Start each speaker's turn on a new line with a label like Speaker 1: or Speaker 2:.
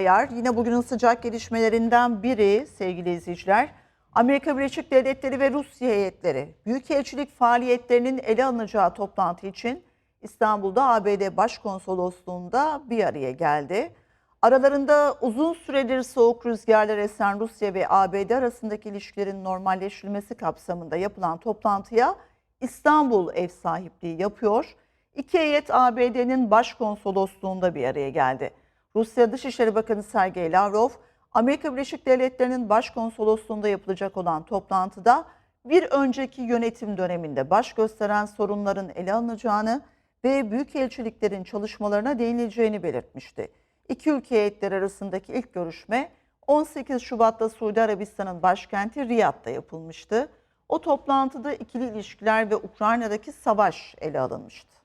Speaker 1: Yer. Yine bugünün sıcak gelişmelerinden biri sevgili izleyiciler. Amerika Birleşik Devletleri ve Rusya heyetleri büyükelçilik faaliyetlerinin ele alınacağı toplantı için İstanbul'da ABD Başkonsolosluğu'nda bir araya geldi. Aralarında uzun süredir soğuk rüzgarlar esen Rusya ve ABD arasındaki ilişkilerin normalleştirilmesi kapsamında yapılan toplantıya İstanbul ev sahipliği yapıyor. İki heyet ABD'nin başkonsolosluğunda bir araya geldi. Rusya Dışişleri Bakanı Sergey Lavrov, Amerika Birleşik Devletleri'nin başkonsolosluğunda yapılacak olan toplantıda bir önceki yönetim döneminde baş gösteren sorunların ele alınacağını ve büyükelçiliklerin çalışmalarına değinileceğini belirtmişti. İki ülke heyetleri arasındaki ilk görüşme 18 Şubat'ta Suudi Arabistan'ın başkenti Riyad'da yapılmıştı. O toplantıda ikili ilişkiler ve Ukrayna'daki savaş ele alınmıştı.